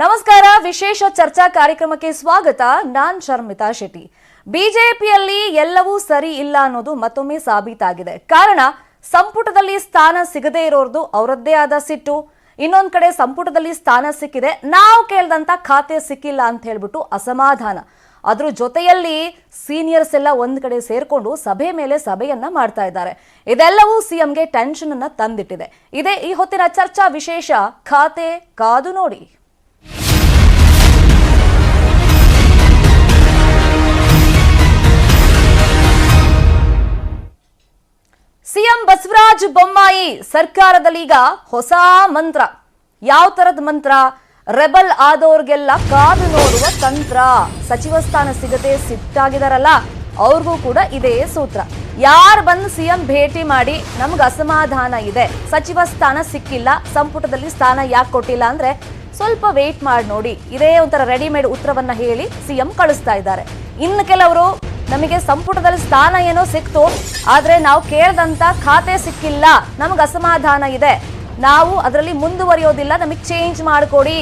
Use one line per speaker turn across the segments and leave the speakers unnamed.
ನಮಸ್ಕಾರ, ವಿಶೇಷ ಚರ್ಚಾ ಕಾರ್ಯಕ್ರಮಕ್ಕೆ ಸ್ವಾಗತ. ನಾನ್ ಶರ್ಮಿತಾ ಶೆಟ್ಟಿ. ಬಿಜೆಪಿಯಲ್ಲಿ ಎಲ್ಲವೂ ಸರಿ ಇಲ್ಲ ಅನ್ನೋದು ಮತ್ತೊಮ್ಮೆ ಸಾಬೀತಾಗಿದೆ. ಕಾರಣ, ಸಂಪುಟದಲ್ಲಿ ಸ್ಥಾನ ಸಿಗದೇ ಇರೋರ್ದು ಅವರದ್ದೇ ಆದ ಸಿಟ್ಟು. ಇನ್ನೊಂದ್ ಕಡೆ ಸಂಪುಟದಲ್ಲಿ ಸ್ಥಾನ ಸಿಕ್ಕಿದೆ. ನಾವು ಕೇಳ್ದಂತ ಖಾತೆ ಸಿಕ್ಕಿಲ್ಲ ಅಂತ ಹೇಳ್ಬಿಟ್ಟು ಅಸಮಾಧಾನ. ಅದ್ರ ಜೊತೆಯಲ್ಲಿ ಸೀನಿಯರ್ಸ್ ಎಲ್ಲ ಒಂದ್ ಕಡೆ ಸೇರ್ಕೊಂಡು ಸಭೆ ಮೇಲೆ ಸಭೆಯನ್ನ ಮಾಡ್ತಾ ಇದ್ದಾರೆ. ಇದೆಲ್ಲವೂ ಸಿಎಂಗೆ ಟೆನ್ಷನ್ ಅನ್ನ ತಂದಿಟ್ಟಿದೆ. ಇದೇ ಈ ಹೊತ್ತಿನ ಚರ್ಚಾ ವಿಶೇಷ. ಖಾತೆ ಕಾದು ನೋಡಿ. ಸಿಎಂ ಬಸವರಾಜ ಬೊಮ್ಮಾಯಿ ಈಗ ಹೊಸ ಮಂತ್ರ. ಯಾವ ತರದ ಮಂತ್ರ? ರೆಬಲ್ ಆದವ್ರಿಗೆಲ್ಲ ಕಾದು ನೋಡುವ ತಂತ್ರ. ಸಚಿವ ಸ್ಥಾನ ಸಿಗದೆ ಸಿಟ್ಟಾಗಿದಾರಲ್ಲ, ಅವ್ರಿಗೂ ಕೂಡ ಇದೇ ಸೂತ್ರ. ಯಾರು ಬಂದು ಸಿಎಂ ಭೇಟಿ ಮಾಡಿ ನಮ್ಗೆ ಅಸಮಾಧಾನ ಇದೆ. ಸಚಿವ ಸ್ಥಾನ ಸಿಕ್ಕಿಲ್ಲ, ಸಂಪುಟದಲ್ಲಿ ಸ್ಥಾನ ಯಾಕೆ ಕೊಟ್ಟಿಲ್ಲ ಅಂದ್ರೆ ಸ್ವಲ್ಪ ವೇಟ್ ಮಾಡಿ ನೋಡಿ. ಇದೇ ಒಂಥರ ರೆಡಿಮೇಡ್ ಉತ್ತರವನ್ನ ಹೇಳಿ ಸಿಎಂ ಕಳಿಸ್ತಾ ಇದ್ದಾರೆ. ಇನ್ನು ಕೆಲವರು ನಮಗೆ ಸಂಪುಟದಲ್ಲಿ ಸ್ಥಾನ ಏನೋ ಸಿಕ್ತು, ಆದರೆ ನಾವು ಕೇಳ್ದಂತ ಖಾತೆ ಸಿಕ್ಕಿಲ್ಲ. ನಮಗೆ ಅಸಮಾಧಾನ ಇದೆ. ನಾವು ಅದರಲ್ಲಿ ಮುಂದುವರಿಯೋದಿಲ್ಲ, ನಮಗೆ ಚೇಂಜ್ ಮಾಡಿಕೊಡಿ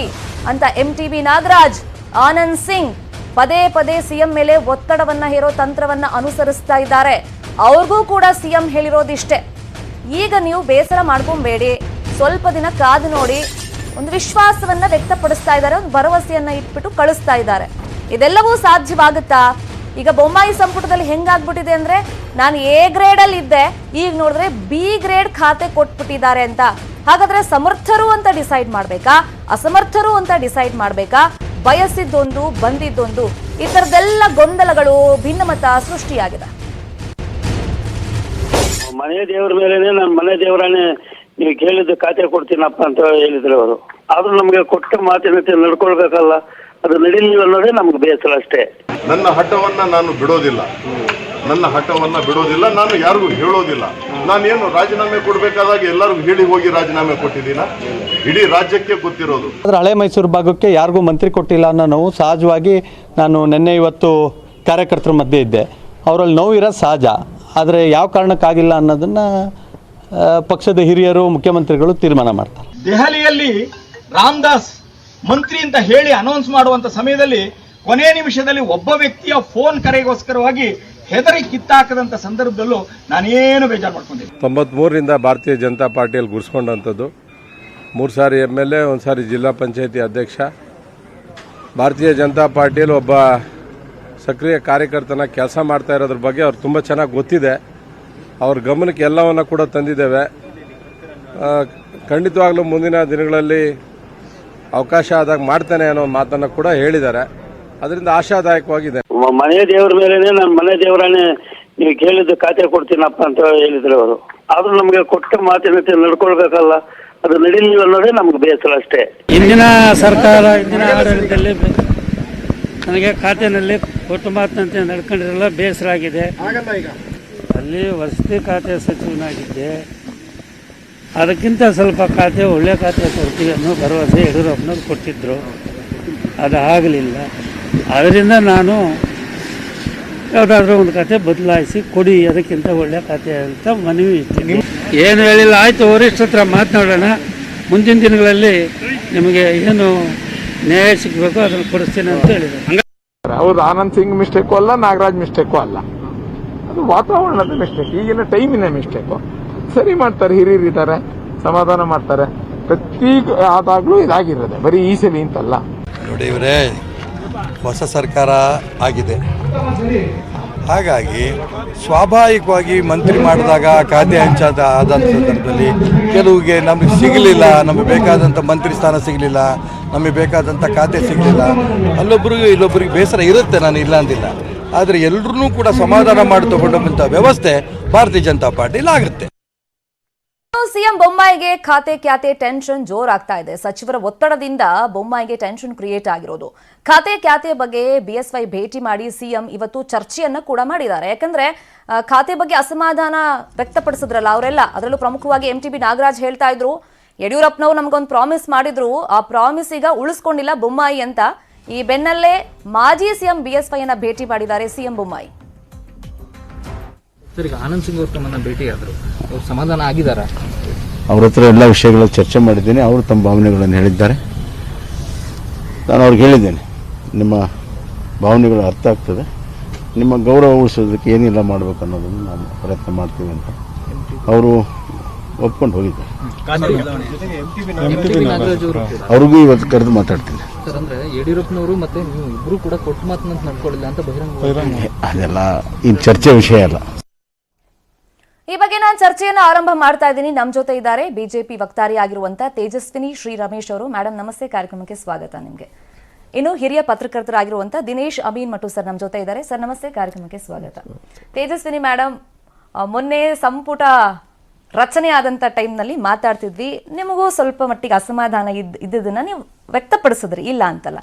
ಅಂತ M T B Nagaraj, Anand Singh ಪದೇ ಪದೇ ಸಿಎಂ ಮೇಲೆ ಒತ್ತಡವನ್ನ ಹೇರೋ ತಂತ್ರವನ್ನ ಅನುಸರಿಸ್ತಾ ಇದ್ದಾರೆ. ಅವ್ರಿಗೂ ಕೂಡ ಸಿಎಂ ಹೇಳಿರೋದಿಷ್ಟೇ. ಈಗ ನೀವು ಬೇಸರ ಮಾಡ್ಕೊಂಬೇಡಿ. ಸ್ವಲ್ಪ ದಿನ ಕಾದು ನೋಡಿ. ಒಂದು ವಿಶ್ವಾಸವನ್ನ ವ್ಯಕ್ತಪಡಿಸ್ತಾ ಇದ್ದಾರೆ, ಒಂದು ಭರವಸೆಯನ್ನ ಇಟ್ಬಿಟ್ಟು ಕಳಿಸ್ತಾ ಇದ್ದಾರೆ. ಇದೆಲ್ಲವೂ ಸಾಧ್ಯವಾಗುತ್ತಾ? ಈಗ ಬೊಮ್ಮಾಯಿ ಸಂಪುಟದಲ್ಲಿ ಹೆಂಗಾಗ್ಬಿಟ್ಟಿದೆ ಅಂದ್ರೆ ನಾನು ಎ ಗ್ರೇಡ್ ಅಲ್ಲಿ ಇದ್ದೆ, ಈಗ ನೋಡಿದ್ರೆ ಬಿ ಗ್ರೇಡ್ ಖಾತೆ ಕೊಟ್ಬಿಟ್ಟಿದ್ದಾರೆ ಅಂತ. ಹಾಗಾದ್ರೆ ಸಮರ್ಥರು ಅಂತ ಡಿಸೈಡ್ ಮಾಡ್ಬೇಕಾ? ಅಸಮರ್ಥರು ಅಂತ ಡಿಸೈಡ್ ಮಾಡ್ಬೇಕಾ? ಬಯಸಿದ್ದೊಂದು, ಬಂದಿದ್ದೊಂದು, ಈ ತರದೆಲ್ಲ ಗೊಂದಲಗಳು ಭಿನ್ನಮತ ಸೃಷ್ಟಿಯಾಗಿದೆ.
ಮನೆ ದೇವರ ಮೇಲೆ ನನ್ನ ಮನೆ ದೇವರನ್ನೇ ನೀವು ಕೇಳಿದ್ದು ಖಾತೆ ಕೊಡ್ತೀನಪ್ಪ ಅಂತ ಹೇಳಿದ್ರು ಅವರು. ಆದ್ರೂ ನಮಗೆ ಕೊಟ್ಟ ಮಾತಿನಂತೆ ನಡ್ಕೊಳ್ಬೇಕಲ್ಲ, ಅದು ನಡೀಲಿಲ್ಲ ಅನ್ನೋದೇ ನಮ್ಗೆ ಬೇಸರ ಅಷ್ಟೇ.
ನನ್ನ ಹಠವನ್ನ ನಾನು ಬಿಡೋದಿಲ್ಲ. ನನ್ನ ಹಠವನ್ನ ಬಿಡೋದಿಲ್ಲ ನಾನು ಯಾರಿಗೂ ಹೇಳೋದಿಲ್ಲ. ನಾನೇನು ರಾಜೀನಾಮೆ ಕೊಡಬೇಕಾದಾಗ ಎಲ್ಲರಿಗೂ ಹೇಳಿ ಹೋಗಿ ರಾಜೀನಾಮೆ ಕೊಟ್ಟಿದ್ದೀನ? ಇಡೀ ರಾಜ್ಯಕ್ಕೆ ಗೊತ್ತಿರೋದು.
ಆದರೆ ಹಳೆ ಮೈಸೂರು ಭಾಗಕ್ಕೆ ಯಾರಿಗೂ ಮಂತ್ರಿ ಕೊಟ್ಟಿಲ್ಲ ಅನ್ನೋ ನೋವು ಸಹಜವಾಗಿ ನಾನು ನಿನ್ನೆ ಇವತ್ತು ಕಾರ್ಯಕರ್ತರ ಮಧ್ಯೆ ಇದ್ದೆ. ಅವರಲ್ಲಿ ನೋವು ಇರೋದು ಸಹಜ. ಆದರೆ ಯಾವ ಕಾರಣಕ್ಕಾಗಿಲ್ಲ ಅನ್ನೋದನ್ನು ಪಕ್ಷದ ಹಿರಿಯರು ಮುಖ್ಯಮಂತ್ರಿಗಳು ತೀರ್ಮಾನ ಮಾಡ್ತಾರೆ.
ದೆಹಲಿಯಲ್ಲಿ ರಾಮದಾಸ್ ಮಂತ್ರಿ ಅಂತ ಹೇಳಿ ಅನೌನ್ಸ್ ಮಾಡುವಂತ ಸಮಯದಲ್ಲಿ ಕೊನೆ ನಿಮಿಷದಲ್ಲಿ ಒಬ್ಬ ವ್ಯಕ್ತಿಯ ಫೋನ್ ಕರೆಗೋಸ್ಕರವಾಗಿ ಹೆದರಿ ಕಿತ್ತಾಕದಂತ ಸಂದರ್ಭದಲ್ಲೂ ನಾನೇನು ಬೇಜಾರು ಮಾಡ್ಕೊಂಡಿದ್ದೆ
ತೊಂಬತ್ಮೂರರಿಂದ ಭಾರತೀಯ ಜನತಾ ಪಾರ್ಟಿಯಲ್ಲಿ ಗುರ್ಸ್ಕೊಂಡಂಥದ್ದು. ಮೂರು ಸಾರಿ ಎಂ ಎಲ್ ಎ ಒಂದು ಸಾರಿ ಜಿಲ್ಲಾ ಪಂಚಾಯತಿ ಅಧ್ಯಕ್ಷ. ಭಾರತೀಯ ಜನತಾ ಪಾರ್ಟಿಯಲ್ಲಿ ಒಬ್ಬ ಸಕ್ರಿಯ ಕಾರ್ಯಕರ್ತನ ಕೆಲಸ ಮಾಡ್ತಾ ಇರೋದ್ರ ಬಗ್ಗೆ ಅವ್ರು ತುಂಬ ಚೆನ್ನಾಗಿ ಗೊತ್ತಿದೆ. ಅವ್ರ ಗಮನಕ್ಕೆ ಎಲ್ಲವನ್ನ ಕೂಡ ತಂದಿದ್ದೇವೆ. ಖಂಡಿತವಾಗ್ಲೂ ಮುಂದಿನ ದಿನಗಳಲ್ಲಿ ಅವಕಾಶ ಆದಾಗ ಮಾಡ್ತೇನೆ ಅನ್ನೋ ಮಾತನ್ನು ಕೂಡ ಹೇಳಿದ್ದಾರೆ. ಅದರಿಂದ ಆಶಾದಾಯಕವಾಗಿದೆ.
ಮನೆ ದೇವರ ಮೇಲೆ ನಮ್ಮ ಮನೆ ದೇವರನ್ನೇ ನೀವು ಕೇಳಿದ್ದು ಖಾತೆ ಕೊಡ್ತೀನಪ್ಪ ಅಂತ ಹೇಳಿದ್ರು ಅವರು. ಆದ್ರೂ ನಮಗೆ ಕೊಟ್ಟ ಮಾತಿನಂತೆ ನಡ್ಕೊಳ್ಬೇಕಲ್ಲ ಅದು ನಡೀಲಿಲ್ಲ ಅನ್ನೋದೇ ನಮ್ಗೆ ಬೇಸರ ಅಷ್ಟೇ.
ಇಂದಿನ ಸರ್ಕಾರ ಇಂದಿನ ಆಡಳಿತದಲ್ಲಿ ನನಗೆ ಖಾತೆನಲ್ಲಿ ಕೊಟ್ಟ ಮಾತಿನಂತೆ ನಡ್ಕೊಂಡಿರಲ್ಲ ಬೇಸರ ಆಗಿದೆ. ಅಲ್ಲಿ ವಸತಿ ಖಾತೆ ಸಚಿವನಾಗಿದ್ದೆ. ಅದಕ್ಕಿಂತ ಸ್ವಲ್ಪ ಖಾತೆ ಒಳ್ಳೆ ಖಾತೆ ಕೊಡ್ತೀವಿ ಅನ್ನೋ ಭರವಸೆ ಯಡಿಯೂರಪ್ಪನವ್ರು ಕೊಟ್ಟಿದ್ದರು ಅದು ಆಗಲಿಲ್ಲ. ಅದರಿಂದ ನಾನು ಯಾವುದಾದ್ರೂ ಒಂದು ಕತೆ ಬದಲಾಯಿಸಿ ಕೊಡಿ ಅದಕ್ಕಿಂತ ಒಳ್ಳೆಯ ಕತೆ ಅಂತ ಮನವಿ ಇರ್ತೀನಿ ಏನು ಹೇಳಿಲ್ಲ ಆಯಿತು ವರಿಷ್ಠ ಹತ್ರ ಮಾತನಾಡೋಣ. ಮುಂದಿನ ದಿನಗಳಲ್ಲಿ ನಿಮಗೆ ಏನು ನ್ಯಾಯ ಸಿಗಬೇಕು ಅದನ್ನು ಕೊಡಿಸ್ತೀನಿ ಅಂತ ಹೇಳಿದರು
ಹೌದು ಆನಂದ್ ಸಿಂಗ್ ಮಿಸ್ಟೇಕು ಅಲ್ಲ ನಾಗರಾಜ್ ಮಿಸ್ಟೇಕು ಅಲ್ಲ. ಅದು ವಾತಾವರಣದ ಮಿಸ್ಟೇಕ್ ಈಗಿನ ಟೈಮಿನ ಮಿಸ್ಟೇಕು ಸರಿ ಮಾಡ್ತಾರೆ ಹಿರಿಯರಿದ್ದಾರೆ ಸಮಾಧಾನ ಮಾಡ್ತಾರೆ. ಪ್ರತಿ ಆದಾಗ್ಲೂ ಇದಾಗಿರೋದೆ ಬರೀ ಈ ಸಲಿ ಅಂತಲ್ಲ.
ನೋಡಿ ಇವರೇ ಹೊಸ ಸರ್ಕಾರ ಆಗಿದೆ. ಹಾಗಾಗಿ ಸ್ವಾಭಾವಿಕವಾಗಿ ಮಂತ್ರಿ ಮಾಡಿದಾಗ ಖಾತೆ ಹಂಚಾದ ಆದಂಥ ಸಂದರ್ಭದಲ್ಲಿ ಕೆಲವಿಗೆ ನಮಗೆ ಸಿಗಲಿಲ್ಲ, ನಮಗೆ ಬೇಕಾದಂಥ ಮಂತ್ರಿ ಸ್ಥಾನ ಸಿಗಲಿಲ್ಲ, ನಮಗೆ ಬೇಕಾದಂಥ ಖಾತೆ ಸಿಗಲಿಲ್ಲ. ಅಲ್ಲೊಬ್ಬರಿಗೂ ಇಲ್ಲೊಬ್ಬರಿಗೆ ಬೇಸರ ಇರುತ್ತೆ, ನಾನು ಇಲ್ಲ ಅಂದಿಲ್ಲ. ಆದರೆ ಎಲ್ಲರೂ ಕೂಡ ಸಮಾಧಾನ ಮಾಡಿ ತಗೊಂಡಂಥ ವ್ಯವಸ್ಥೆ ಭಾರತೀಯ ಜನತಾ ಪಾರ್ಟಿಲಿ ಆಗುತ್ತೆ.
ಸಿಎಂ ಬೊಮ್ಮಾಯಿಗೆ ಖಾತೆ ಖ್ಯಾತೆ ಟೆನ್ಷನ್ ಜೋರಾಗ್ತಾ ಇದೆ. ಸಚಿವರ ಒತ್ತಡದಿಂದ ಬೊಮ್ಮಾಯಿಗೆ ಟೆನ್ಷನ್ ಕ್ರಿಯೇಟ್ ಆಗಿರೋದು. ಖಾತೆ ಖ್ಯಾತೆ ಬಗ್ಗೆ ಬಿಎಸ್ವೈ ಭೇಟಿ ಮಾಡಿ ಸಿಎಂ ಇವತ್ತು ಚರ್ಚೆಯನ್ನ ಕೂಡ ಮಾಡಿದ್ದಾರೆ. ಯಾಕಂದ್ರೆ ಖಾತೆ ಬಗ್ಗೆ ಅಸಮಾಧಾನ ವ್ಯಕ್ತಪಡಿಸಿದ್ರಲ್ಲ ಅವರೆಲ್ಲ. ಅದರಲ್ಲೂ ಪ್ರಮುಖವಾಗಿ ಎಂ ನಾಗರಾಜ್ ಹೇಳ್ತಾ ಇದ್ರು. ಯಡಿಯೂರಪ್ಪನವ್ರು ನಮಗೊಂದು ಪ್ರಾಮಿಸ್ ಮಾಡಿದ್ರು. ಆ ಪ್ರಾಮಿಸ್ ಈಗ ಉಳಿಸ್ಕೊಂಡಿಲ್ಲ ಬೊಮ್ಮಾಯಿ ಅಂತ. ಈ ಬೆನ್ನಲ್ಲೇ ಮಾಜಿ ಸಿಎಂ ಬಿಎಸ್ವೈ ಅನ್ನ ಭೇಟಿ ಮಾಡಿದ್ದಾರೆ ಸಿಎಂ ಬೊಮ್ಮಾಯಿ.
ಸರ್, ಈಗ ಆನಂದ್ ಸಿಂಗ್ ಅವ್ರ ತಮ್ಮನ್ನ ಭೇಟಿಯಾದ್ರು. ಅವ್ರು ಸಮಾಧಾನ ಆಗಿದಾರ
ಅವ್ರ ಹತ್ರ ಎಲ್ಲ ವಿಷಯಗಳ ಚರ್ಚೆ ಮಾಡಿದ್ದೀನಿ. ಅವರು ತಮ್ಮ ಭಾವನೆಗಳನ್ನು ಹೇಳಿದ್ದಾರೆ.
ನಾನು ಅವ್ರಿಗೆ ಹೇಳಿದ್ದೇನೆ ನಿಮ್ಮ ಭಾವನೆಗಳು ಅರ್ಥ ಆಗ್ತದೆ. ನಿಮ್ಮ ಗೌರವ ಉಳಿಸೋದಕ್ಕೆ ಏನಿಲ್ಲ ಮಾಡಬೇಕು ಅನ್ನೋದನ್ನು ನಾವು ಪ್ರಯತ್ನ ಮಾಡ್ತೀವಿ ಅಂತ ಅವರು ಒಪ್ಕೊಂಡು ಹೋಗಿದ್ದಾರೆ. ಅವ್ರಿಗೂ ಇವತ್ತು ಕರೆದು ಮಾತಾಡ್ತೀನಿ.
ಸರ್ ಅಂದ್ರೆ ಯಡಿಯೂರಪ್ಪನವರು ಮತ್ತೆ ನೀವು ಇಬ್ರು ಕೂಡ ಕೊಟ್ಟು ಮಾತನ್ನ ನಡ್ಕೊಳ್ಳಿಲ್ಲ ಅಂತ ಬಹಿರಂಗ
ಅದೆಲ್ಲ ಇನ್ನು ಚರ್ಚೆ ವಿಷಯ ಅಲ್ಲ.
ಈ ಬಗ್ಗೆ ನಾನು ಚರ್ಚೆಯನ್ನು ಆರಂಭ ಮಾಡ್ತಾ ಇದ್ದೀನಿ. ನಮ್ಮ ಜೊತೆ ಇದ್ದಾರೆ ಬಿಜೆಪಿ ವಕ್ತಾರಿ ಆಗಿರುವಂತಹ ತೇಜಸ್ವಿನಿ ಶ್ರೀ ರಮೇಶ್ ಅವರು. ಮೇಡಮ್ ನಮಸ್ತೆ. ಕಾರ್ಯಕ್ರಮಕ್ಕೆ ಸ್ವಾಗತ ನಿಮಗೆ. ಇನ್ನು ಹಿರಿಯ ಪತ್ರಕರ್ತರಾಗಿರುವಂತ ದಿನೇಶ್ ಅಮೀನ್ ಮಟ್ಟು ಸರ್ ನಮ್ಮ ಜೊತೆ ಇದ್ದಾರೆ. ಸರ್, ನಮಸ್ತೆ. ಕಾರ್ಯಕ್ರಮಕ್ಕೆ ಸ್ವಾಗತ. ತೇಜಸ್ವಿನಿ ಮೇಡಮ್ ಮೊನ್ನೆ ಸಂಪುಟ ರಚನೆ ಆದಂತ ಟೈಮ್ನಲ್ಲಿ ಮಾತಾಡ್ತಿದ್ವಿ. ನಿಮಗೂ ಸ್ವಲ್ಪ ಮಟ್ಟಿಗೆ ಅಸಮಾಧಾನ ಇದ್ದಿದ್ದನ್ನ ಇದ್ದದನ್ನ ನೀವು ವ್ಯಕ್ತಪಡಿಸಿದ್ರಿ. ಇಲ್ಲ ಅಂತಲ್ಲ.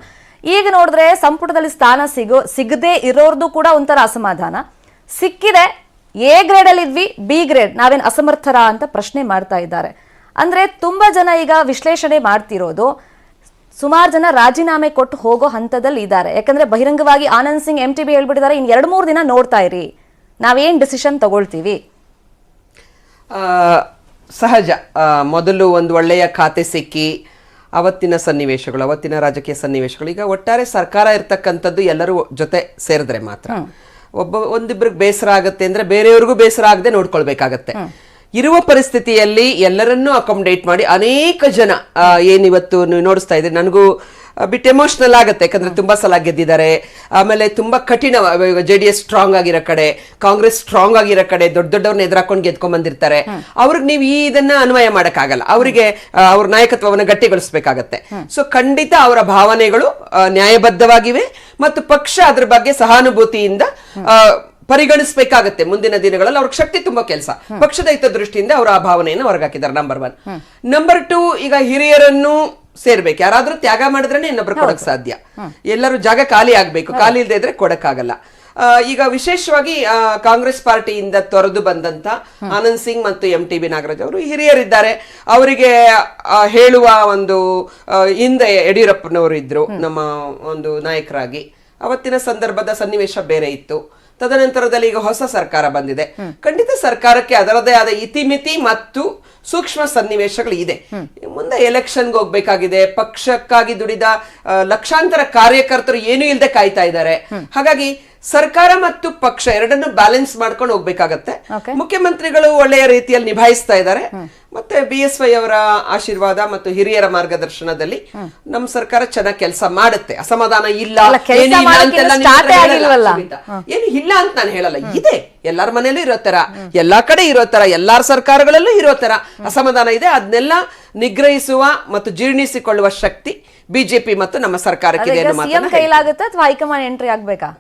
ಈಗ ನೋಡಿದ್ರೆ ಸಂಪುಟದಲ್ಲಿ ಸ್ಥಾನ ಸಿಗೋ, ಸಿಗದೆ ಇರೋರ್ದು ಕೂಡ ಒಂಥರ ಅಸಮಾಧಾನ. ಸಿಕ್ಕಿದೆ ಎ ಗ್ರೇಡ್ ಅಲ್ಲಿ ಇದ್ವಿ ಬಿ ಗ್ರೇಡ್ ನಾವೇನು ಅಸಮರ್ಥರ ಅಂತ ಪ್ರಶ್ನೆ ಮಾಡ್ತಾ ಇದ್ದಾರೆ. ಅಂದ್ರೆ ತುಂಬಾ ಜನ ಈಗ ವಿಶ್ಲೇಷಣೆ ಮಾಡ್ತಿರೋದು ಸುಮಾರು ಜನ ರಾಜೀನಾಮೆ ಕೊಟ್ಟು ಹೋಗೋ ಹಂತದಲ್ಲಿ ಇದ್ದಾರೆ. ಯಾಕಂದ್ರೆ ಬಹಿರಂಗವಾಗಿ Anand Singh M T B ಹೇಳ್ಬಿಟ್ಟಿದ್ದಾರೆ ಇನ್ ಎರಡು ಮೂರು ದಿನ ನೋಡ್ತಾ ಇರಿ. ನಾವೇನ್ ಡಿಸಿಷನ್ ತಗೊಳ್ತೀವಿ?
ಸಹಜ. ಮೊದಲು ಒಂದು ಒಳ್ಳೆಯ ಖಾತೆ ಸಿಕ್ಕಿ ಅವತ್ತಿನ ಸನ್ನಿವೇಶಗಳು ಅವತ್ತಿನ ರಾಜಕೀಯ ಸನ್ನಿವೇಶಗಳು. ಈಗ ಒಟ್ಟಾರೆ ಸರ್ಕಾರ ಇರ್ತಕ್ಕಂಥದ್ದು ಎಲ್ಲರೂ ಜೊತೆ ಸೇರಿದ್ರೆ ಮಾತ್ರ. ಒಬ್ಬ ಒಂದಿಬ್ರಿಗೆ ಬೇಸರ ಆಗುತ್ತೆ ಅಂದ್ರೆ ಬೇರೆಯವ್ರಿಗೂ ಬೇಸರ ಆಗದೆ ನೋಡ್ಕೊಳ್ಬೇಕಾಗತ್ತೆ. ಇರುವ ಪರಿಸ್ಥಿತಿಯಲ್ಲಿ ಎಲ್ಲರನ್ನೂ ಅಕಾಮಡೇಟ್ ಮಾಡಿ ಅನೇಕ ಜನ ಏನಿವತ್ತು ನೀವು ನೋಡಿಸ್ತಾ ಇದ್ರೆ. ನನಗೂ ಬಿಟ್ ಎಮೋಷನಲ್ ಆಗುತ್ತೆ. ಯಾಕಂದ್ರೆ ತುಂಬಾ ಸಲ ಗೆದ್ದಿದ್ದಾರೆ. ಆಮೇಲೆ ತುಂಬಾ ಕಠಿಣ ಜೆ ಡಿ ಎಸ್ ಸ್ಟ್ರಾಂಗ್ ಆಗಿರೋ ಕಡೆ ಕಾಂಗ್ರೆಸ್ ಸ್ಟ್ರಾಂಗ್ ಆಗಿರೋ ಕಡೆ ದೊಡ್ಡ ದೊಡ್ಡವ್ರನ್ನ ಎದುರಾಕೊಂಡು ಗೆದ್ಕೊಂಡ್ ಬಂದಿರ್ತಾರೆ ಅವ್ರಿಗೆ ನೀವು ಈ ಇದನ್ನ ಅನ್ವಯ ಮಾಡಕ್ಕಾಗಲ್ಲ. ಅವರಿಗೆ ಅವ್ರ ನಾಯಕತ್ವವನ್ನು ಗಟ್ಟಿಗೊಳಿಸ್ಬೇಕಾಗತ್ತೆ. ಸೊ ಖಂಡಿತ ಅವರ ಭಾವನೆಗಳು ನ್ಯಾಯಬದ್ಧವಾಗಿವೆ. ಮತ್ತು ಪಕ್ಷ ಅದ್ರ ಬಗ್ಗೆ ಸಹಾನುಭೂತಿಯಿಂದ ಪರಿಗಣಿಸಬೇಕಾಗತ್ತೆ. ಮುಂದಿನ ದಿನಗಳಲ್ಲಿ ಅವ್ರಿಗೆ ಶಕ್ತಿ ತುಂಬಾ ಕೆಲಸ. ಪಕ್ಷದ ಹಿತದೃಷ್ಟಿಯಿಂದ ಅವರು ಆ ಭಾವನೆಯನ್ನು ಹೊರಗಾಕಿದ್ದಾರೆ ನಂಬರ್ ಒನ್ ನಂಬರ್ ಟೂ ಈಗ ಹಿರಿಯರನ್ನು ಸೇರ್ಬೇಕು. ಯಾರಾದ್ರೂ ತ್ಯಾಗ ಮಾಡಿದ್ರೆ ಇನ್ನೊಬ್ರು ಕೊಡಕ್ ಸಾಧ್ಯ. ಎಲ್ಲರೂ ಜಾಗ ಖಾಲಿ ಆಗ್ಬೇಕು. ಖಾಲಿ ಇಲ್ಲದೆ ಇದ್ರೆ ಕೊಡಕ್ಕಾಗಲ್ಲ. ಈಗ ವಿಶೇಷವಾಗಿ ಕಾಂಗ್ರೆಸ್ ಪಾರ್ಟಿಯಿಂದ ತೊರೆದು ಬಂದಂತ ಆನಂದ್ ಸಿಂಗ್ ಮತ್ತು ಎಂ ಟಿ ಬಿ ನಾಗರಾಜ್ ಅವರು ಹಿರಿಯರಿದ್ದಾರೆ. ಅವರಿಗೆ ಹೇಳುವ ಒಂದು ಹಿಂದೆ ಯಡಿಯೂರಪ್ಪನವರು ಇದ್ರು ನಮ್ಮ ಒಂದು ನಾಯಕರಾಗಿ. ಅವತ್ತಿನ ಸಂದರ್ಭದ ಸನ್ನಿವೇಶ ಬೇರೆ ಇತ್ತು. ತದನಂತರದಲ್ಲಿ ಈಗ ಹೊಸ ಸರ್ಕಾರ ಬಂದಿದೆ. ಖಂಡಿತ ಸರ್ಕಾರಕ್ಕೆ ಅದರದೇ ಆದ ಇತಿಮಿತಿ ಮತ್ತು ಸೂಕ್ಷ್ಮ ಸನ್ನಿವೇಶಗಳು ಇದೆ. ಮುಂದೆ ಎಲೆಕ್ಷನ್ಗೆ ಹೋಗ್ಬೇಕಾಗಿದೆ. ಪಕ್ಷಕ್ಕಾಗಿ ದುಡಿದ ಲಕ್ಷಾಂತರ ಕಾರ್ಯಕರ್ತರು ಏನೂ ಇಲ್ಲದೆ ಕಾಯ್ತಾ ಇದ್ದಾರೆ. ಹಾಗಾಗಿ ಸರ್ಕಾರ ಮತ್ತು ಪಕ್ಷ ಎರಡನ್ನು ಬ್ಯಾಲೆನ್ಸ್ ಮಾಡ್ಕೊಂಡು ಹೋಗ್ಬೇಕಾಗತ್ತೆ. ಮುಖ್ಯಮಂತ್ರಿಗಳು ಒಳ್ಳೆಯ ರೀತಿಯಲ್ಲಿ ನಿಭಾಯಿಸ್ತಾ ಇದ್ದಾರೆ. ಮತ್ತೆ ಬಿ ಎಸ್ ವೈ ಅವರ ಆಶೀರ್ವಾದ ಮತ್ತು ಹಿರಿಯರ ಮಾರ್ಗದರ್ಶನದಲ್ಲಿ ನಮ್ಮ ಸರ್ಕಾರ ಚೆನ್ನಾಗಿ ಕೆಲಸ ಮಾಡುತ್ತೆ. ಅಸಮಾಧಾನ ಇಲ್ಲ ಏನು ಇಲ್ಲ ಅಂತ ನಾನು ಹೇಳಲ್ಲ. ಇದೆ. ಎಲ್ಲರ ಮನೇಲೂ ಇರೋ ತರ ಎಲ್ಲಾ ಕಡೆ ಇರೋ ತರ ಎಲ್ಲಾರ ಸರ್ಕಾರಗಳಲ್ಲೂ ಇರೋ ತರ ಅಸಮಾಧಾನ ಇದೆ. ಅದನ್ನೆಲ್ಲ ನಿಗ್ರಹಿಸುವ ಮತ್ತು ಜೀರ್ಣಿಸಿಕೊಳ್ಳುವ ಶಕ್ತಿ ಬಿಜೆಪಿ ಮತ್ತು ನಮ್ಮ ಸರ್ಕಾರಕ್ಕೆ.
ಅಥವಾ ಹೈಕಮಾಂಡ್ ಎಂಟ್ರಿ ಆಗ್ಬೇಕಾ?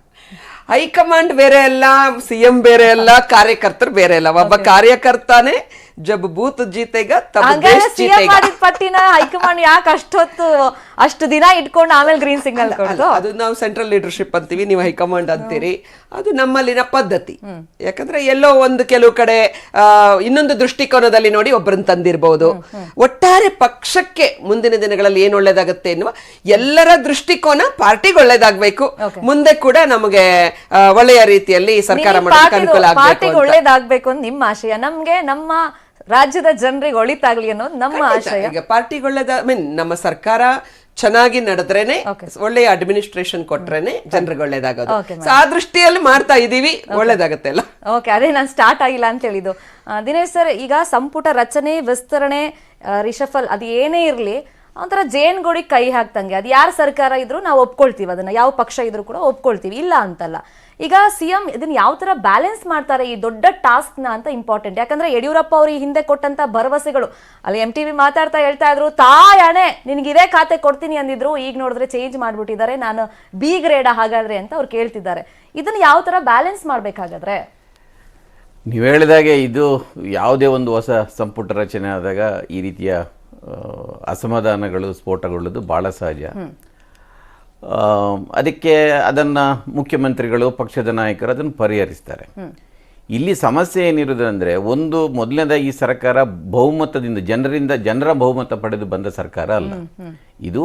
ಹೈಕಮಾಂಡ್ ಬೇರೆ ಅಲ್ಲ ಸಿಎಂ ಬೇರೆ ಅಲ್ಲ ಕಾರ್ಯಕರ್ತರು ಬೇರೆ ಅಲ್ಲ. ಒಬ್ಬ ಕಾರ್ಯಕರ್ತಾನೆ ಜಬ್ ಬೂತ್ ಜೀತೆಗ
ಪಟ್ಟಿನ ಹೈಕಮಾಂಡ್ ಯಾಕೆ ಅಷ್ಟೊತ್ತು ಅಷ್ಟು ದಿನ ಇಟ್ಕೊಂಡು ಆಮೇಲೆ ಗ್ರೀನ್ ಸಿಗ್ನಲ್
ಅದು ನಾವು ಸೆಂಟ್ರಲ್ ಲೀಡರ್ಶಿಪ್ ಅಂತೀವಿ ನೀವು ಹೈಕಮಾಂಡ್ ಅಂತೀರಿ. ಅದು ನಮ್ಮಲ್ಲಿನ ಪದ್ಧತಿ. ಯಾಕಂದ್ರೆ ಎಲ್ಲೋ ಒಂದು ಕೆಲವು ಕಡೆ ಇನ್ನೊಂದು ದೃಷ್ಟಿಕೋನದಲ್ಲಿ ನೋಡಿ ಒಬ್ಬರನ್ನು ತಂದಿರಬಹುದು ಒಟ್ಟಾರೆ ಪಕ್ಷಕ್ಕೆ ಮುಂದಿನ ದಿನಗಳಲ್ಲಿ ಏನು ಒಳ್ಳೇದಾಗುತ್ತೆ ಎನ್ನುವ ಎಲ್ಲರ ದೃಷ್ಟಿಕೋನ ಪಾರ್ಟಿಗೆ ಒಳ್ಳೇದಾಗಬೇಕು ಮುಂದೆ ಕೂಡ ನಮಗೆ ಒಳ್ಳೆಯ ರೀತಿಯಲ್ಲಿ ಸರ್ಕಾರ ಮಾಡೋದಕ್ಕೆ ಅನುಕೂಲ ಆಗಬೇಕು
ಪಾರ್ಟಿಗೆ. ಒಳ್ಳೇದಾಗ್ಬೇಕು ನಿಮ್ಮ ಆಶಯ. ನಮ್ಗೆ ನಮ್ಮ ರಾಜ್ಯದ ಜನರಿಗೆ ಒಳಿತಾಗ್ಲಿ ಅನ್ನೋದು ನಮ್ಮ. ಆಶಯ.
ಈಗ ಒಳ್ಳೇದ ಮೀನ್ ನಮ್ಮ ಸರ್ಕಾರ ಚೆನ್ನಾಗಿ ನಡೆದ್ರೇನೆ ಒಳ್ಳೆಯ ಅಡ್ಮಿನಿಸ್ಟ್ರೇಷನ್ ಕೊಟ್ರೇನೆ ಜನರಿಗೆ ಒಳ್ಳೇದಾಗೋದು. ಆ ದೃಷ್ಟಿಯಲ್ಲಿ ಮಾಡ್ತಾ ಇದೀವಿ ಒಳ್ಳೇದಾಗತ್ತೆ ಅಲ್ಲ?
ಓಕೆ ಅದೇ ನಾನು ಸ್ಟಾರ್ಟ್ ಆಗಿಲ್ಲ ಅಂತ ಹೇಳಿದ್ದು. ದಿನೇಶ್ ಸರ್ ಈಗ ಸಂಪುಟ ರಚನೆ ವಿಸ್ತರಣೆ ರಿಷಫಲ್ ಅದು ಏನೇ ಇರಲಿ ಒಂಥರ ಜೇನ್ಗೋಡಿ ಕೈ ಹಾಕ್ತಂಗೆ. ಅದು ಯಾರ ಸರ್ಕಾರ ಇದ್ರು ನಾವು ಒಪ್ಕೊಳ್ತೀವಿ ಅದನ್ನ. ಯಾವ ಪಕ್ಷ ಇದ್ರು ಕೂಡ ಒಪ್ಕೊಳ್ತೀವಿ. ಇಲ್ಲ ಅಂತಲ್ಲ. ಈಗ ಸಿ ಎಂ ಇದನ್ನ ಯಾವ ತರ ಬ್ಯಾಲೆನ್ಸ್ ಮಾಡ್ತಾರೆ ಈ ದೊಡ್ಡ ಟಾಸ್ಕ್ನ ಅಂತ ಇಂಪಾರ್ಟೆಂಟ್ ಯಾಕಂದ್ರೆ ಯಡಿಯೂರಪ್ಪ ಅವರು ಈ ಹಿಂದೆ ಕೊಟ್ಟಂತ ಭರವಸೆಗಳು. ಅಲ್ಲಿ ಎಂ ಟಿ ವಿ ಮಾತಾಡ್ತಾ ಹೇಳ್ತಾ ಇದ್ರು ತಾಯಣೆ ನಿನ್ಗೆ ಇದೇ ಖಾತೆ ಕೊಡ್ತೀನಿ ಅಂದಿದ್ರು. ಈಗ ನೋಡಿದ್ರೆ ಚೇಂಜ್ ಮಾಡ್ಬಿಟ್ಟಿದ್ದಾರೆ. ನಾನು ಬಿ ಗ್ರೇಡ ಹಾಗಾದ್ರೆ ಅಂತ ಅವ್ರು ಕೇಳ್ತಿದ್ದಾರೆ. ಇದನ್ನ ಯಾವ ತರ ಬ್ಯಾಲೆನ್ಸ್ ಮಾಡ್ಬೇಕಾಗಾದ್ರೆ?
ನೀವು ಹೇಳಿದಾಗೆ ಇದು ಯಾವುದೇ ಒಂದು ಹೊಸ ಸಂಪುಟ ರಚನೆ ಆದಾಗ ಈ ರೀತಿಯ ಅಸಮಾಧಾನಗಳು ಸ್ಫೋಟಗೊಳ್ಳೋದು ಭಾಳ ಸಹಜ. ಅದಕ್ಕೆ ಅದನ್ನು ಮುಖ್ಯಮಂತ್ರಿಗಳು ಪಕ್ಷದ ನಾಯಕರು ಅದನ್ನು ಪರಿಹರಿಸ್ತಾರೆ. ಇಲ್ಲಿ ಸಮಸ್ಯೆ ಏನಿರೋದು ಅಂದರೆ ಒಂದು ಮೊದಲನೇದ ಈ ಸರ್ಕಾರ ಬಹುಮತದಿಂದ ಜನರಿಂದ ಜನರ ಬಹುಮತ ಪಡೆದು ಬಂದ ಸರ್ಕಾರ ಅಲ್ಲ. ಇದು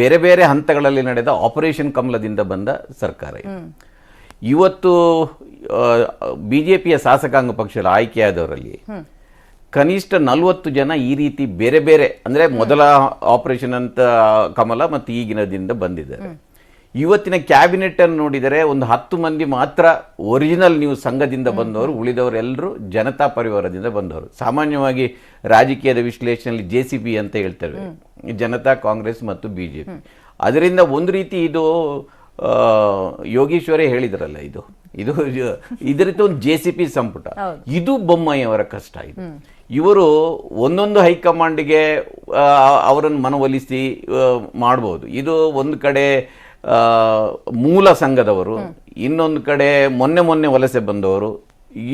ಬೇರೆ ಬೇರೆ ಹಂತಗಳಲ್ಲಿ ನಡೆದ ಆಪರೇಷನ್ ಕಮಲದಿಂದ ಬಂದ ಸರ್ಕಾರ ಇವತ್ತು ಬಿ ಜೆ ಪಿಯ ಶಾಸಕಾಂಗ ಪಕ್ಷದ ಆಯ್ಕೆಯಾದವರಲ್ಲಿ ಕನಿಷ್ಠ ನಲವತ್ತು ಜನ ಈ ರೀತಿ ಬೇರೆ ಬೇರೆ ಅಂದ್ರೆ ಮೊದಲ ಆಪರೇಷನ್ ಅಂತ ಕಮಲ ಮತ್ತು ಈಗಿನದಿಂದ ಬಂದಿದ್ದಾರೆ ಇವತ್ತಿನ ಕ್ಯಾಬಿನೆಟ್ ಅನ್ನು ನೋಡಿದರೆ ಒಂದು ಹತ್ತು ಮಂದಿ ಮಾತ್ರ ಒರಿಜಿನಲ್ ನೀವು ಸಂಘದಿಂದ ಬಂದವರು ಉಳಿದವರೆಲ್ಲರೂ ಜನತಾ ಪರಿವಾರದಿಂದ ಬಂದವರು. ಸಾಮಾನ್ಯವಾಗಿ ರಾಜಕೀಯದ ವಿಶ್ಲೇಷಣೆಯಲ್ಲಿ ಜೆ ಸಿ ಬಿ ಅಂತ ಹೇಳ್ತೇವೆ. ಜನತಾ ಕಾಂಗ್ರೆಸ್ ಮತ್ತು ಬಿಜೆಪಿ ಅದರಿಂದ ಒಂದು ರೀತಿ ಇದು ಯೋಗೀಶ್ವರೇ ಹೇಳಿದ್ರಲ್ಲ ಇದು. ಇದು ಇದರಿಂದ ಒಂದು ಜೆ ಸಿ ಪಿ ಸಂಪುಟ. ಇದು ಬೊಮ್ಮಯ್ಯವರ ಕಷ್ಟ ಇದು. ಇವರು ಒಂದೊಂದು ಹೈಕಮಾಂಡ್ಗೆ ಅವರನ್ನು ಮನವೊಲಿಸಿ ಮಾಡ್ಬೋದು. ಇದು ಒಂದು ಕಡೆ ಮೂಲ ಸಂಘದವರು ಇನ್ನೊಂದು ಕಡೆ ಮೊನ್ನೆ ಮೊನ್ನೆ ವಲಸೆ ಬಂದವರು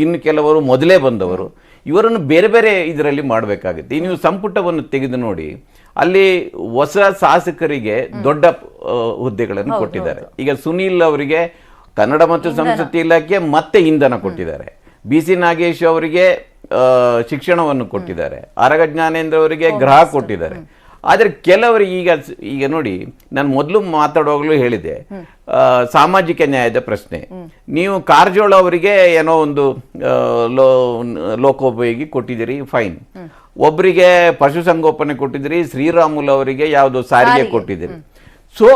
ಇನ್ನು ಕೆಲವರು ಮೊದಲೇ ಬಂದವರು ಇವರನ್ನು ಬೇರೆ ಬೇರೆ ಇದರಲ್ಲಿ ಮಾಡಬೇಕಾಗುತ್ತೆ. ನೀವು ಸಂಪುಟವನ್ನು ತೆಗೆದು ನೋಡಿ ಅಲ್ಲಿ ಹೊಸ ಶಾಸಕರಿಗೆ ದೊಡ್ಡ ಹುದ್ದೆಗಳನ್ನು ಕೊಟ್ಟಿದ್ದಾರೆ. ಈಗ ಸುನೀಲ್ ಅವರಿಗೆ ಕನ್ನಡ ಮತ್ತು ಸಂಸ್ಕೃತಿ ಇಲಾಖೆ ಮತ್ತೆ ಇಂಧನ ಕೊಟ್ಟಿದ್ದಾರೆ. ಬಿ ಸಿ ನಾಗೇಶ್ ಅವರಿಗೆ ಶಿಕ್ಷಣವನ್ನು ಕೊಟ್ಟಿದ್ದಾರೆ. ಅರಗ ಜ್ಞಾನೇಂದ್ರ ಅವರಿಗೆ ಗ್ರಹ ಕೊಟ್ಟಿದ್ದಾರೆ. ಆದರೆ ಕೆಲವರು ಈಗ ಈಗ ನೋಡಿ ನಾನು ಮೊದಲು ಮಾತಾಡುವಾಗಲೂ ಹೇಳಿದೆ ಸಾಮಾಜಿಕ ನ್ಯಾಯದ ಪ್ರಶ್ನೆ. ನೀವು ಕಾರಜೋಳ ಅವರಿಗೆ ಏನೋ ಒಂದು ಲೋ ಲೋಕೋಪಯೋಗಿ ಕೊಟ್ಟಿದ್ದೀರಿ ಫೈನ್. ಒಬ್ಬರಿಗೆ ಪಶುಸಂಗೋಪನೆ ಕೊಟ್ಟಿದ್ದೀರಿ ಶ್ರೀರಾಮುಲು ಅವರಿಗೆ ಯಾವುದೋ ಸಾರಿಗೆ ಕೊಟ್ಟಿದ್ದೀರಿ. ಸೊ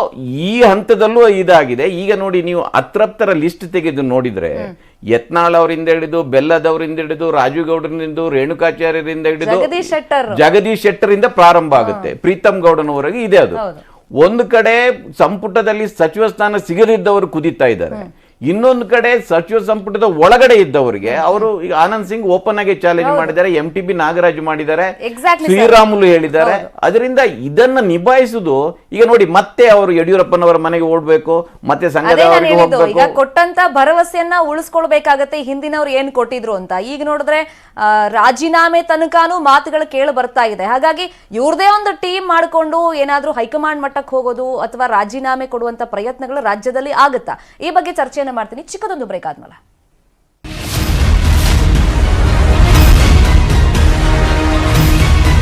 ಈ ಹಂತದಲ್ಲೂ ಇದಾಗಿದೆ. ಈಗ ನೋಡಿ ನೀವು ಅತೃಪ್ತರ ಲಿಸ್ಟ್ ತೆಗೆದು ನೋಡಿದ್ರೆ ಯತ್ನಾಳ್ ಅವರಿಂದ ಹಿಡಿದು ಬೆಲ್ಲದವರಿಂದ ಹಿಡಿದು ರಾಜು ಗೌಡರಿಂದ ರೇಣುಕಾಚಾರ್ಯರಿಂದ ಹಿಡಿದು
ಜಗದೀಶ್ ಶೆಟ್ಟರ್.
ಜಗದೀಶ್ ಶೆಟ್ಟರಿಂದ ಪ್ರಾರಂಭ ಆಗುತ್ತೆ. ಪ್ರೀತಮ್ ಗೌಡನವರೆಗೆ ಇದೆ ಅದು. ಒಂದು ಕಡೆ ಸಂಪುಟದಲ್ಲಿ ಸಚಿವ ಸ್ಥಾನ ಸಿಗದಿದ್ದವರು ಕುದಿತಾ ಇದ್ದಾರೆ. ಇನ್ನೊಂದು ಕಡೆ ಸಚಿವ ಸಂಪುಟದ ಒಳಗಡೆ ಇದ್ದವರಿಗೆ ಅವರು ಈಗ ಆನಂದ್ ಸಿಂಗ್ ಓಪನ್ ಆಗಿ ಚಾಲೆಂಜ್ ಮಾಡಿದ್ದಾರೆ ಎಂ ಟಿ ಬಿ ನಾಗರಾಜ್ ಮಾಡಿದ್ದಾರೆ ಶ್ರೀರಾಮುಲು ಹೇಳಿದ್ದಾರೆ. ಅದರಿಂದ ಇದನ್ನ ನಿಭಾಯಿಸುದು ಈಗ ನೋಡಿ ಮತ್ತೆ ಅವರು ಯಡಿಯೂರಪ್ಪನವರ ಮನೆಗೆ ಓಡ್ಬೇಕು ಮತ್ತೆ ಸಂಘದ
ಕೊಟ್ಟಂತ ಭರವಸೆಯನ್ನ ಉಳಿಸ್ಕೊಳ್ಬೇಕಾಗತ್ತೆ ಹಿಂದಿನವ್ರು ಏನ್ ಕೊಟ್ಟಿದ್ರು ಅಂತ. ಈಗ ನೋಡಿದ್ರೆ ರಾಜೀನಾಮೆ ತನಕಾನು ಮಾತುಗಳು ಕೇಳಿ ಬರ್ತಾ ಇದೆ. ಹಾಗಾಗಿ ಇವ್ರದೇ ಒಂದು ಟೀಮ್ ಮಾಡ್ಕೊಂಡು ಏನಾದ್ರೂ ಹೈಕಮಾಂಡ್ ಮಟ್ಟಕ್ಕೆ ಹೋಗೋದು ಅಥವಾ ರಾಜೀನಾಮೆ ಕೊಡುವಂತ ಪ್ರಯತ್ನಗಳು ರಾಜ್ಯದಲ್ಲಿ ಆಗುತ್ತಾ? ಈ ಬಗ್ಗೆ ಚರ್ಚೆಯನ್ನ ಮಾಡ್ತೀನಿ. ಚಿಕ್ಕದೊಂದು ಬ್ರೇಕ್ ಆದ್ಮೇಲೆ.